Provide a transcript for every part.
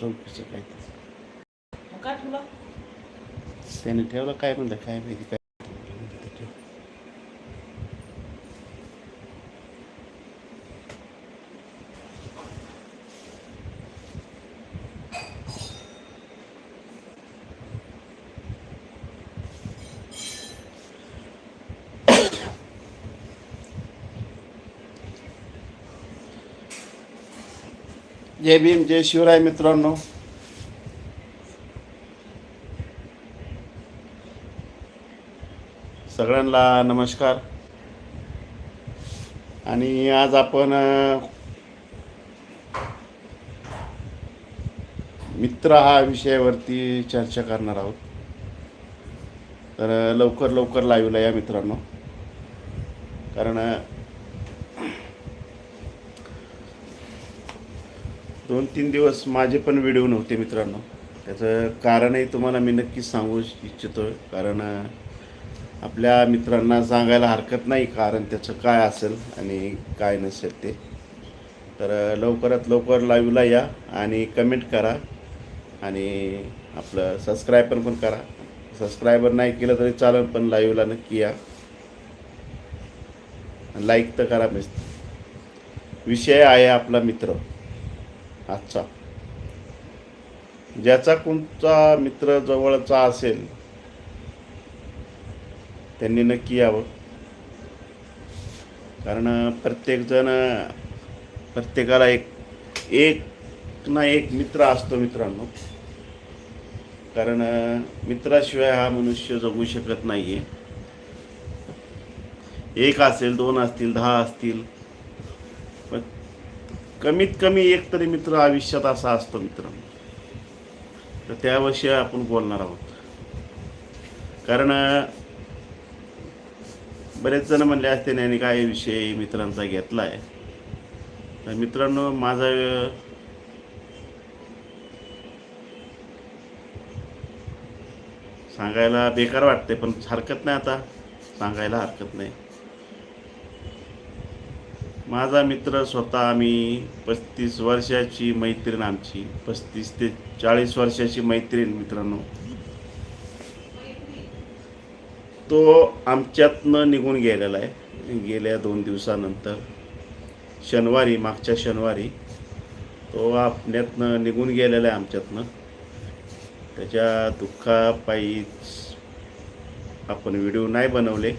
चौकीचं काय काय तुला त्याने ठेवलं काय म्हणलं काय माहिती काय जय भीम जय शिवराय मित्रांनो. सगळ्यांना नमस्कार. आणि आज आपण मित्र हा विषयावरती चर्चा करणार आहोत. तर लवकर लवकर लाईव्हला या मित्रांनो. कारण दोन तीन दिवस माझे पण व्हिडिओ नव्हते मित्रांनो. त्याचं कारणही तुम्हाला मी नक्कीच सांगू इच्छितो कारण आपल्या मित्रांना सांगायला हरकत नाही कारण त्याचं काय असेल आणि काय नसेल ते. तर लवकरात लवकर लाईव्हला या आणि कमेंट करा आणि आपलं सबस्क्रायबर पण करा. सबस्क्रायबर नाही केलं तरी चालेल पण लाईव्हला नक्की या. लाईक तर करा मी विषय आहे आपला मित्र. आजचा ज्याचा कोणता मित्र जवळचा असेल त्यांनी नक्की यावं. कारण प्रत्येकजण प्रत्येकाला एक एक ना एक मित्र असतो मित्रांनो. कारण मित्राशिवाय हा मनुष्य जगू शकत नाही आहे एक असेल दोन असतील दहा असतील कमीत कमी एक तरी मित्र आयुष्यात असा असतो मित्रांनो तर त्याविषयी आपण बोलणार आहोत. कारण बरेच जण म्हणले असते नाही काय विषय मित्रांचा घेतला आहे तर मित्रांनो माझा सांगायला बेकार वाटते पण हरकत नाही आता. सांगायला हरकत नाही. माझा मित्र स्वतः आम्ही पस्तीस वर्षाची मैत्रीण आमची. पस्तीस ते चाळीस वर्षाची मैत्रीण मित्रांनो. तो आमच्यातनं निघून गेलेला आहे. गेल्या दोन दिवसानंतर. शनिवारी मागच्या शनिवारी. तो आपल्यातनं निघून गेलेला आहे आमच्यातनं. त्याच्या दुःखापायीच आपण व्हिडिओ नाही बनवले.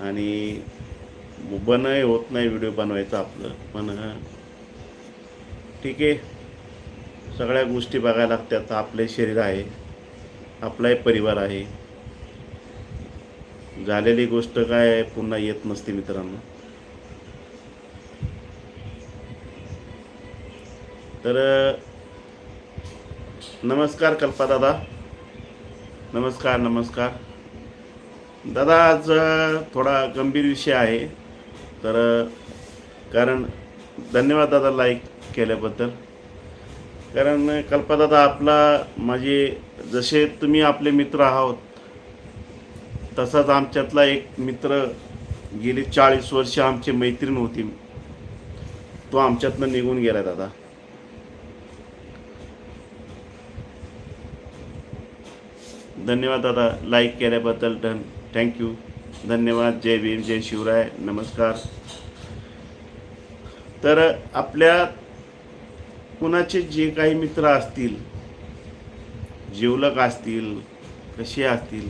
आणि बनही होत नाही व्हिडिओ बनवायचा आपलं. पण ठीक आहे. सगळ्या गोष्टी बघायला लागतात. आपले शरीर आहे. आपलाही परिवार आहे. झालेली गोष्ट काय पुन्हा येत नसते मित्रांनो. तर नमस्कार कल्पा दादा. नमस्कार नमस्कार. दादा आज थोडा गंभीर विषय आहे. तर कारण धन्यवाद दादा लाईक केल्याबद्दल. कारण कल्पदादा आपला माझे जसे तुम्ही आपले मित्र आहोत तसाच आमच्यातला एक मित्र गेली चाळीस वर्ष आमची मैत्रीण होती. तो आमच्यातनं निघून गेला दादा. धन्यवाद दादा लाईक केल्याबद्दल. डन थँक्यू धन्यवाद जय भीम जय शिवराय नमस्कार. तर आपल्या कुणाचे जे काही मित्र असतील जीवलक असतील कसे असतील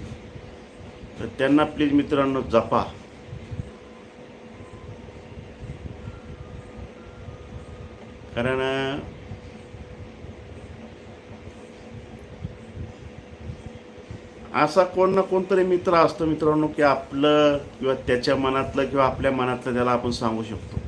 तर त्यांना प्लीज मित्रांनो जपा. कारण असा कोण ना कोणतरी मित्र असतो मित्रांनो की आपलं किंवा त्याच्या मनातलं किंवा आपल्या मनातलं त्याला आपण सांगू शकतो.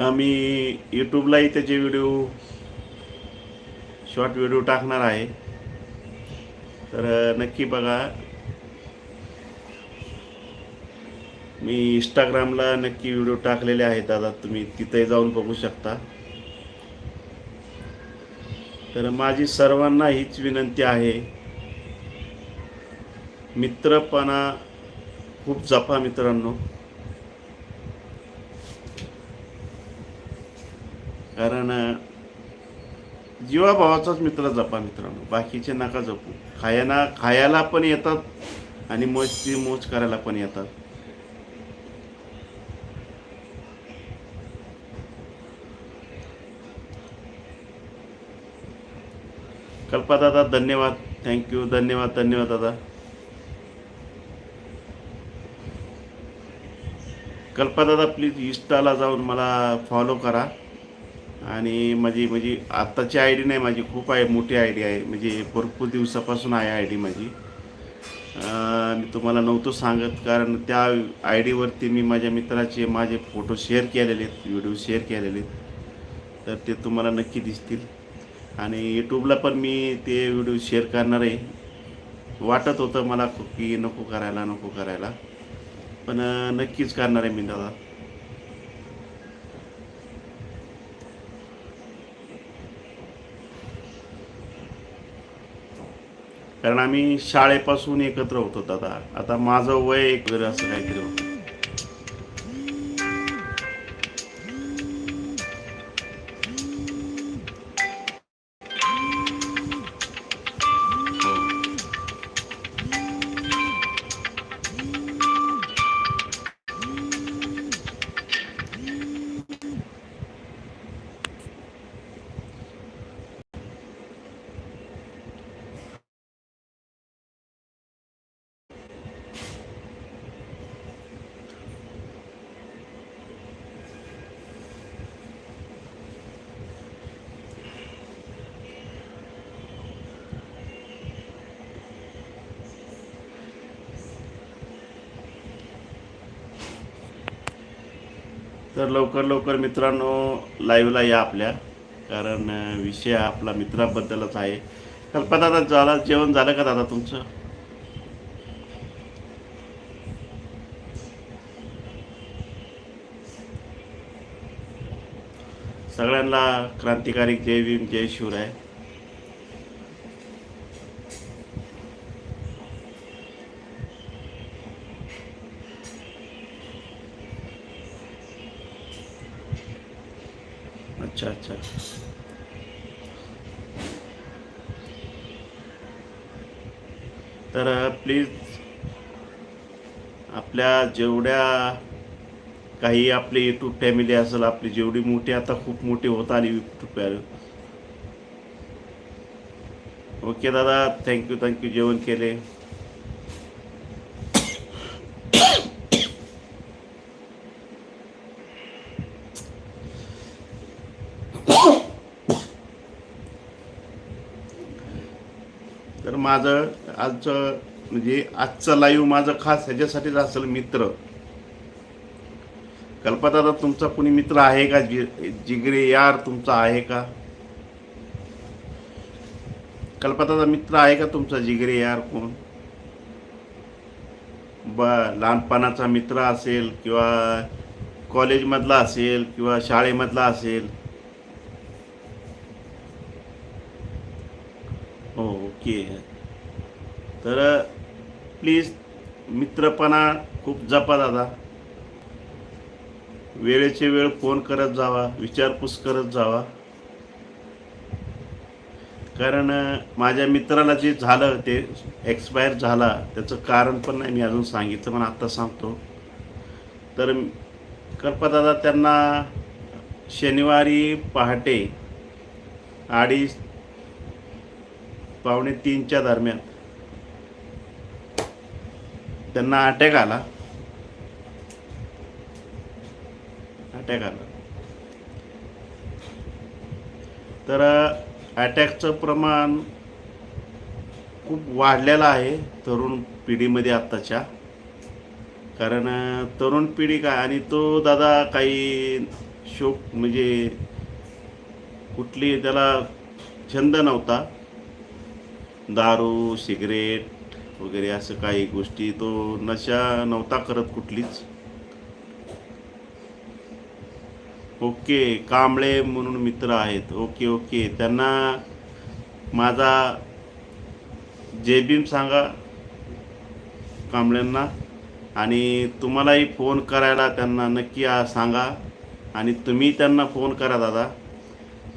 मी यूट्यूबलाही त्याचे व्हिडिओ शॉर्ट व्हिडिओ टाकणार आहे. तर नक्की बघा. मी इंस्टाग्रामला नक्की व्हिडिओ टाकलेले आहेत. दादा तुम्ही तिथे जाऊन बघू शकता. तर माझी सर्वांना हीच विनंती आहे. मित्रपणा खूप जपा मित्रांनो कारण अं, जीवाभावाचाच मित्र जपा मित्रांनो. बाकीचे नका जपू. खायना खायला पण येतात आणि मस्ती मोज करायला पण येतात. कल्पा दादा धन्यवाद थँक्यू धन्यवाद धन्यवाद दादा. कल्पा दादा प्लीज इन्स्टाला जाऊन मला फॉलो करा. आणि माझी म्हणजे आत्ताची आय डी नाही माझी खूप आहे मोठी आय डी आहे. म्हणजे भरपूर दिवसापासून आहे आय डी माझी. मी तुम्हाला नव्हतं सांगत कारण त्या आय डीवरती मी माझ्या मित्राचे माझे फोटो शेअर केलेले आहेत व्हिडिओ शेअर केलेले आहेत. तर ते तुम्हाला नक्की दिसतील. आणि यूट्यूबला पण मी ते व्हिडिओ शेअर करणार आहे. वाटत होतं मला की नको करायला नको करायला. पण नक्कीच करणार आहे मी दादा. कारण आम्ही शाळेपासून एकत्र होतो दादा. आता माझं वय एक वगैरे असं काहीतरी होतं. तर लवकर लवकर मित्रांनो लाईव्हला या आपल्या. कारण विषय आपला मित्राबद्दलच आहे. कल्पना दादा झाला? जेवण झालं का दादा तुमचं? सगळ्यांना क्रांतिकारी जय भीम जय शिवराय. अच्छा अच्छा तर प्लीज आपल्या जेवढ्या काही आपली यूट्यूब फॅमिली असेल आपली जेवढी मोठी आता खूप मोठी होत आली यूट्यूब ओके दादा. थँक्यू थँक्यू जेवण केले. माझं आजचं म्हणजे आजचं लाईव्ह माझं खास ह्याच्यासाठीच असेल मित्र. कल्पदादा तुमचा कोणी मित्र आहे का? जि जिगरे यार तुमचा आहे का? कल्पदादा मित्र आहे का तुमचा? जिगरे यार कोण? ब लहानपणाचा मित्र असेल किंवा कॉलेजमधला असेल किंवा शाळेमधला असेल हो ओके तर प्लीज मित्रपणा खूप जपा दादा. वेळेचे वेळ फोन करत जावा विचारपूस करत जावा. कारण माझ्या मित्राला जे झालं ते एक्सपायर झाला त्याचं कारण पण नाही मी अजून सांगितलं पण आत्ता सांगतो. तर दादा त्यांना शनिवारी पहाटे अडीच पावणे तीनच्या दरम्यान त्यांना अटॅक आला. अटॅक आला. तर अटॅकचं प्रमाण खूप वाढलेलं आहे तरुण पिढीमध्ये आत्ताच्या. कारण तरुण पिढी काय आणि तो दादा काही शोक म्हणजे कुठली त्याला छंद नव्हता. दारू सिगरेट वगैरे असं काही गोष्टी तो नशा नव्हता करत कुठलीच. ओके कांबळे म्हणून मित्र आहेत. Okay okay. त्यांना माझा जेबीम सांगा कांबळ्यांना आणि तुम्हालाही फोन करायला त्यांना नक्की सांगा आणि तुम्ही त्यांना फोन करा दादा.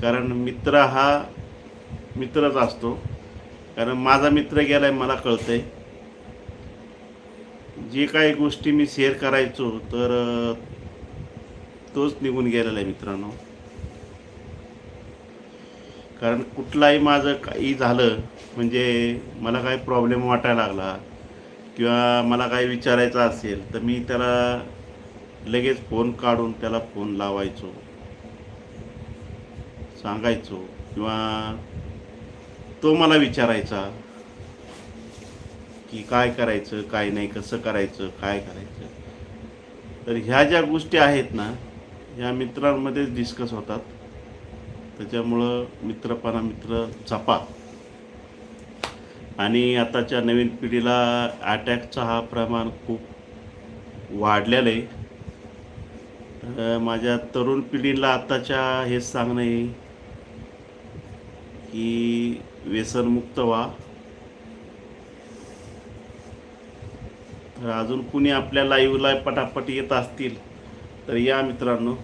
कारण मित्र हा मित्रच असतो. कारण माझा मित्र गेला आहे मला कळतंय. जे काही गोष्टी मी शेअर करायचो तर तोच निघून गेलेला आहे मित्रांनो. कारण कुठलाही माझं काही झालं म्हणजे मला काही प्रॉब्लेम वाटायला लागला किंवा मला काही विचारायचं असेल तर मी त्याला लगेच फोन काढून त्याला फोन लावायचो. सांगायचो किंवा तो मला विचारायचा की काय करायचं काय नाही कसं करायचं काय करायचं? तर ह्या ज्या गोष्टी आहेत ना ह्या मित्रांमध्येच डिस्कस होतात. त्याच्यामुळं मित्रपणा मित्र जपा. आणि आताच्या नवीन पिढीला अटॅकचा हा प्रमाण खूप वाढलेलं आहे. तर माझ्या तरुण पिढीला आताच्या हेच सांगणं आहे की व्यसनमुक्त व्हा. तर अजून कुणी आपल्या लाईव्हला पटापट येत असतील तर या मित्रांनो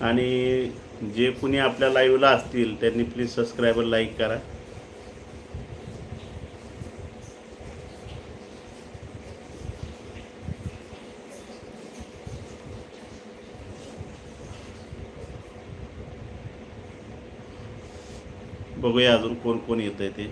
आणि जे कोणी आपल्या लाईव्हला असतील त्यांनी प्लीज सबस्क्राईबर लाईक करा. बघूया अजून कोण कोण येत आहे ते.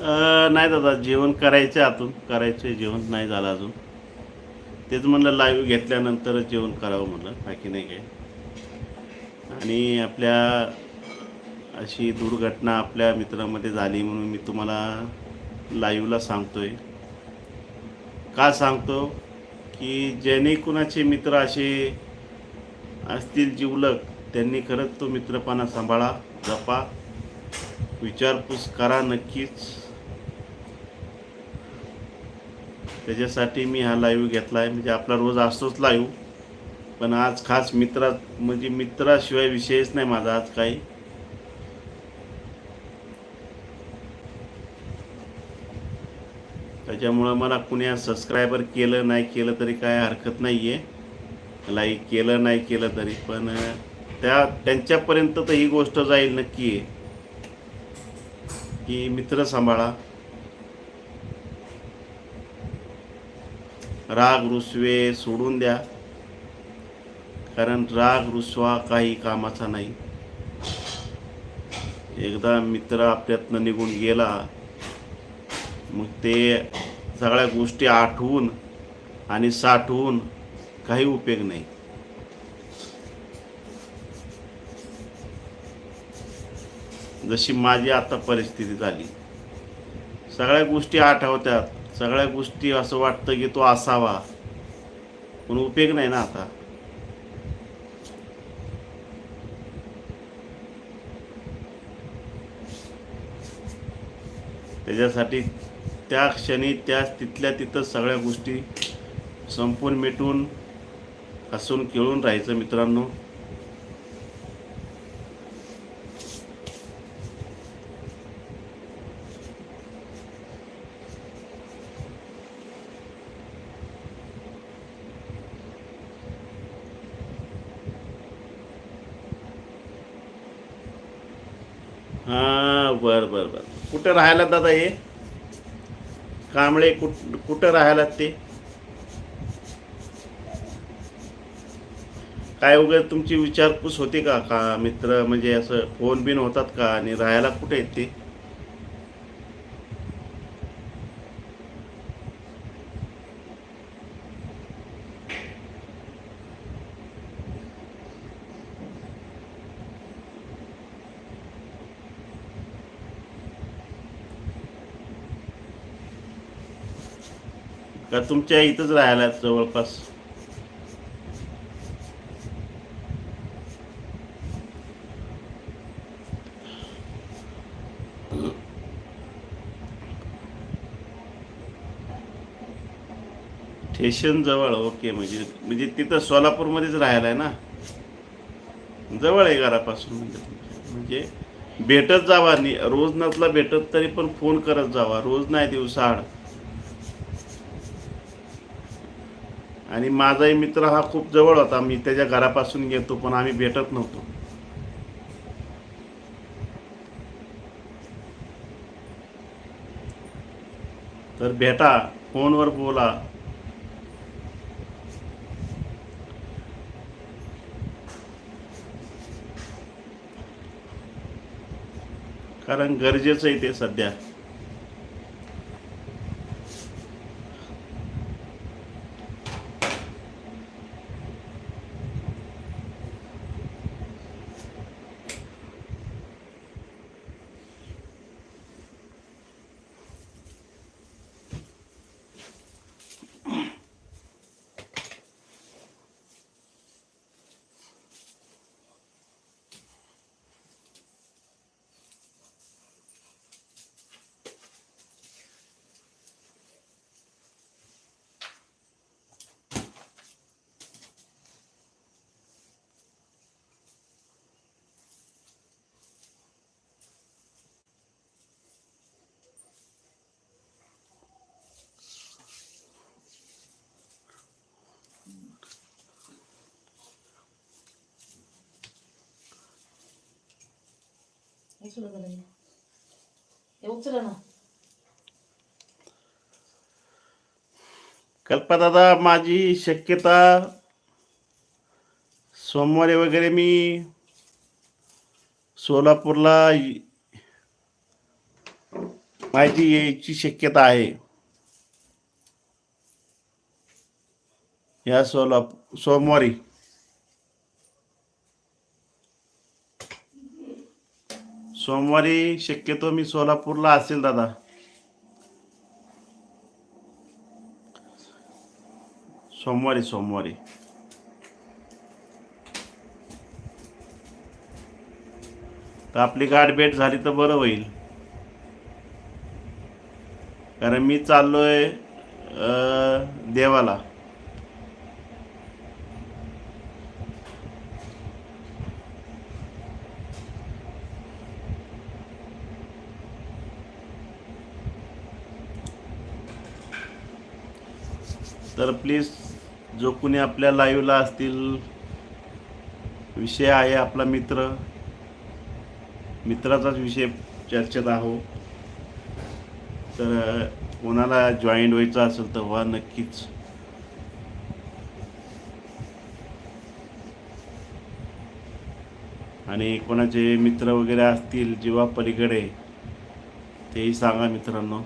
नाही दादा जेवण करायचं आहे आतून करायचं आहे जेवण नाही झालं अजून. तेच म्हणलं लाईव्ह घेतल्यानंतरच जेवण करावं म्हणलं बाकी नाही काय आणि आपल्या अशी दुर्घटना आपल्या मित्रामध्ये झाली म्हणून मी तुम्हाला लाईव्हला आहे का सांगतो? की ज्याने कुणाचे मित्र असे असतील जिवलक त्यांनी खरंच तो मित्रपणा सांभाळा जपा. विचारपूस करा नक्कीच. त्याच्यासाठी मी हा लाईव्ह घेतला आहे म्हणजे आपला रोज असतोच लाईव्ह पण आज खास मित्रा म्हणजे मित्राशिवाय विषयच नाही माझा आज काही. त्याच्यामुळं मला कुणी सबस्क्रायबर केलं नाही केलं तरी काय हरकत नाही आहे लाईक केलं नाही केलं तरी. पण त्या त्यांच्यापर्यंत तर ही गोष्ट जाईल नक्की. आहे की मित्र सांभाळा. राग रुसवे सोडून द्या. कारण राग रुसवा काही कामाचा नाही. एकदा मित्र आपल्यातनं निघून गेला मग ते सगळ्या गोष्टी आठवून आणि साठवून काही उपयोग नाही. जशी माझी आता परिस्थिती झाली सगळ्या गोष्टी आठवतात. सगळ्या गोष्टी असं वाटतं की तो असावा. पण उपयोग नाही ना आता. त्याच्यासाठी त्या क्षणी त्या तिथल्या तिथं सगळ्या गोष्टी संपून मिटून हसून खेळून राहायचं मित्रांनो हां बरं बरं बरं कुठं राहायला दादा हे? कांबळे कुठ कुठं राहायला ते? काय वगैरे तुमची विचारपूस होती का? का मित्र म्हणजे असं फोन बिन होतात का? आणि राहायला कुठे आहेत ते? का तुमच्या इथंच राहायला जवळपास? स्टेशन जवळ ओके म्हणजे म्हणजे तिथं सोलापूरमध्येच राहायला आहे ना? जवळ आहे घरापासून म्हणजे म्हणजे भेटत जावा रोज नसला भेटत तरी पण फोन करत जावा रोज नाही दिवसाआड. आणि माझाही मित्र हा खूप जवळ होता. मी त्याच्या घरापासून घेतो पण आम्ही भेटत नव्हतो. तर भेटा फोनवर बोला. कारण गरजेचं आहे ते सध्या. हे सुरू करा हे. उचला ना. कल्पदादा माझी शक्यता सोमवारी वगैरे मी सोलापूरला य- माझी यायची शक्यता आहे. या सोला सोमवारी. सोमवारी शक्यतो मी सोलापूरला असेल दादा. सोमवारी सोमवारी. तर आपली गाठ भेट झाली तर बरं होईल. कारण मी चाललोय आहे देवाला. तर प्लीज जो कुणी आपल्या लाईव्हला असतील विषय आहे आपला मित्र. मित्राचाच विषय चर्चेत आहो. तर कोणाला जॉईंट व्हायचं असेल तर व्हा नक्कीच. आणि कोणाचे मित्र वगैरे असतील जीवा पलीकडे तेही सांगा मित्रांनो.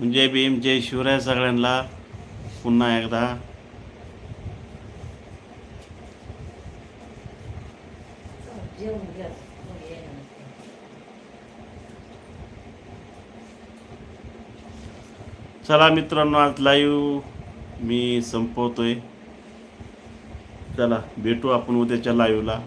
जय भीम जय शिवराय सगळ्यांना. पुन्हा एकदा. चला मित्रांनो आज लाईव्ह मी संपवतोय. चला भेटू आपण उद्याच्या लाईव्हला